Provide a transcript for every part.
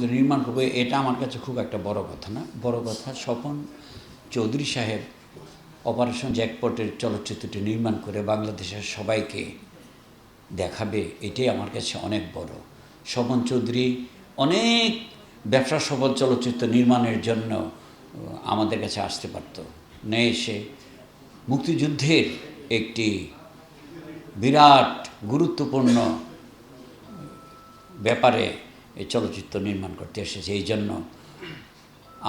চলচ্চিত্র নির্মাণ করব, এটা আমার কাছে খুব একটা বড় কথা না। বড় কথা স্বপন চৌধুরী সাহেব অপারেশন জ্যাকপটের চলচ্চিত্রটি নির্মাণ করে বাংলাদেশের সবাইকে দেখাবে, এটাই আমার কাছে অনেক বড়। স্বপন চৌধুরী অনেক ব্যবসা সফল চলচ্চিত্র নির্মাণের জন্য আমাদের কাছে আসতে পারত। না এসে মুক্তিযুদ্ধের একটি বিরাট গুরুত্বপূর্ণ ব্যাপারে এই চলচ্চিত্র নির্মাণ করতে এসেছে, এই জন্য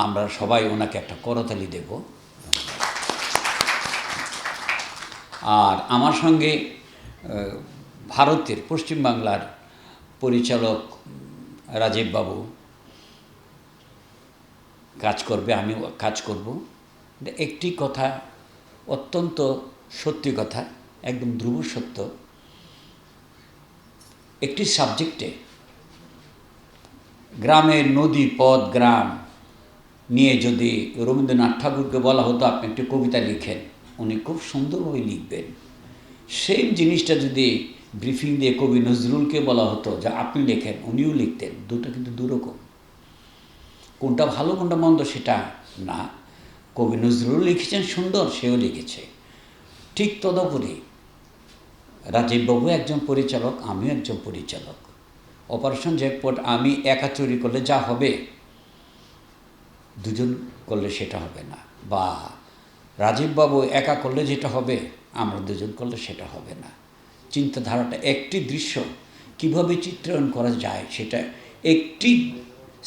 আমরা সবাই ওনাকে একটা করতালি দেব। আর আমার সঙ্গে ভারতের পশ্চিমবাংলার পরিচালক রাজীব বাবু কাজ করবে, আমিও কাজ করব। একটি কথা, অত্যন্ত সত্যি কথা, একদম ধ্রুব সত্য। একটি সাবজেক্টে গ্রামের নদী, পথ, গ্রাম নিয়ে যদি রবীন্দ্রনাথ ঠাকুরকে বলা হতো, আপনি একটি কবিতা লিখেন, উনি খুব সুন্দরভাবে লিখবেন। সেম জিনিসটা যদি ব্রিফিং দিয়ে কবি নজরুলকে বলা হতো, যে আপনি লেখেন, উনিও লিখতেন, দুটো কিন্তু দুরকম। কোনটা ভালো, কোনটা মন্দ সেটা না। কবি নজরুল লিখেছেন, সুন্দর, সেও লিখেছে। ঠিক তদুপরি রাজীববাবু একজন পরিচালক, আমিও একজন পরিচালক। অপারেশন জ্যাকপট আমি একা চুরি করলে যা হবে, দুজন করলে সেটা হবে না, বা রাজীববাবু একা করলে যেটা হবে, আমরা দুজন করলে সেটা হবে না। চিন্তাধারাটা একটি দৃশ্য, কীভাবে চিত্রায়ন করা যায় সেটা একটি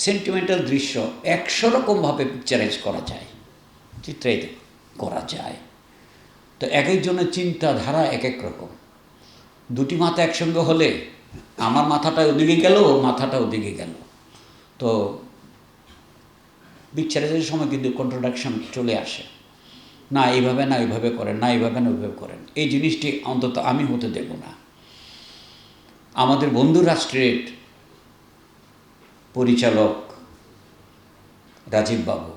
সেন্টিমেন্টাল দৃশ্য একশো রকমভাবে পিকচারাইজ করা যায়, চিত্রায়িত করা যায়। তো এক একজনের চিন্তাধারা এক এক রকম। দুটি মাথা একসঙ্গে হলে আমার মাথাটা ওদিকে গেল, ওর মাথাটা ওদিকে গেল। তো পিকচারাইজের সময় কিন্তু কন্ট্রোডাকশন চলে আসে। না এইভাবে না এইভাবে করেন, না এইভাবে, না ওইভাবে করেন। এই জিনিসটি অন্তত আমি হতে দেব না। আমাদের বন্ধু রাষ্ট্রের পরিচালক রাজীব বাবু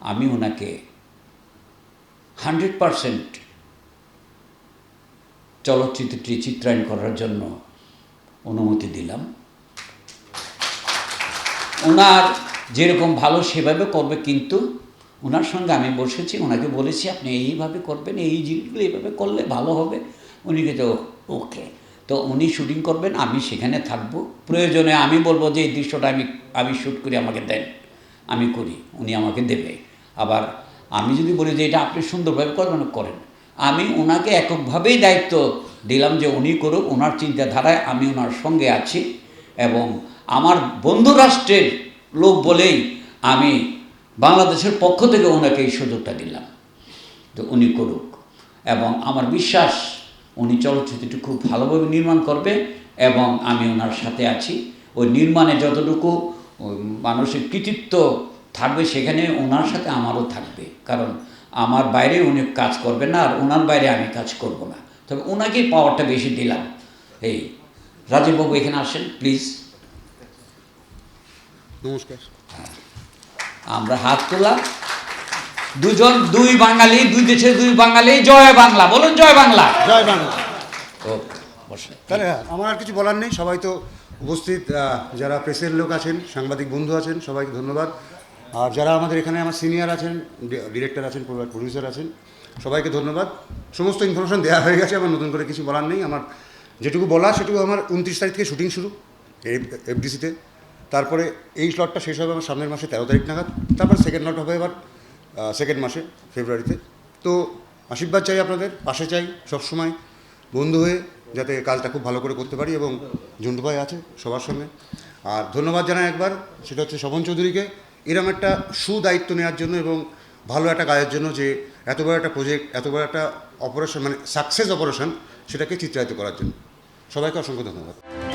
আমি ওনাকে হান্ড্রেড পারসেন্ট চলচ্চিত্রটি চিত্রায়ন করার জন্য অনুমতি দিলাম। ওনার যেরকম ভালো সেভাবে করবে কিন্তু ওনার সঙ্গে আমি বসেছি, ওনাকে বলেছি, আপনি এইভাবে করবেন, এই জিনিসগুলো এইভাবে করলে ভালো হবে। উনি তো ওকে। তো উনি শুটিং করবেন, আমি সেখানে থাকব। প্রয়োজনে আমি বলব যে, এই দৃশ্যটা আমি আমি শ্যুট করি, আমাকে দেন, আমি করি। উনি আমাকে দেবে। আবার আমি যদি বলি যে, এটা আপনি সুন্দরভাবে করবেন করেন। আমি ওনাকে এককভাবেই দায়িত্ব দিলাম যে উনি করুক ওনার চিন্তাধারায় আমি ওনার সঙ্গে আছি এবং আমার বন্ধু রাষ্ট্রের লোক বলেই আমি বাংলাদেশের পক্ষ থেকে ওনাকে এই সুযোগটা দিলাম তো উনি করুক। এবং আমার বিশ্বাস উনি চলচ্চিত্রটি খুব ভালোভাবে নির্মাণ করবে এবং আমি ওনার সাথে আছি। ওই নির্মাণে যতটুকু মানুষের কৃতিত্ব থাকবে সেখানে ওনার সাথে আমারও থাকবে। কারণ আমার বাইরে উনি কাজ করবেন না, আর ওনার বাইরে আমি কাজ করব না। তবে ওনাকেই পাওয়ারটা বেশি দিলাম। এই রাজীববাবু এখানে আসেন প্লিজ নমস্কার। আমরা হাত তোলা দুজন দুই বাঙালি দুই দেশের দুই বাঙালি জয় বাংলা বলুন জয় বাংলা। জয় বাংলা। বসেন। তাহলে আমার আর কিছু বলার নেই সবাই তো উপস্থিত যারা প্রেসের লোক আছেন সাংবাদিক বন্ধু আছেন সবাইকে ধন্যবাদ। আর যারা আমাদের এখানে আমার সিনিয়র আছেন ডিরেক্টর আছেন প্রডিউসার আছেন, সবাইকে ধন্যবাদ। সমস্ত ইনফরমেশন দেওয়া হয়ে গেছে আমার নতুন করে কিছু বলার নেই। আমার যেটুকু বলা, সেটুকু আমার উনত্রিশ তারিখ থেকে শুটিং শুরু এফডিসিতে তারপরে এই স্লটটা শেষ হবে আমার সামনের মাসে তেরো তারিখ নাগাদ। তারপর সেকেন্ড লট হবে এবার সেকেন্ড মাসে ফেব্রুয়ারিতে তো আশীর্বাদ চাই আপনাদের, পাশে চাই সবসময়, বন্ধু হয়ে যাতে কাজটা খুব ভালো করে করতে পারি এবং ঝুন্টু আছে সবার সঙ্গে। আর ধন্যবাদ জানাই একবার, সেটা হচ্ছে শবন চৌধুরীকে। এরম একটা সুদায়িত্ব নেওয়ার জন্য এবং ভালো একটা কাজের জন্য যে এত বড় একটা প্রজেক্ট এত বড় একটা অপারেশন মানে সাকসেস অপারেশন সেটাকে চিত্রায়িত করার জন্য। সবাইকে অসংখ্য ধন্যবাদ।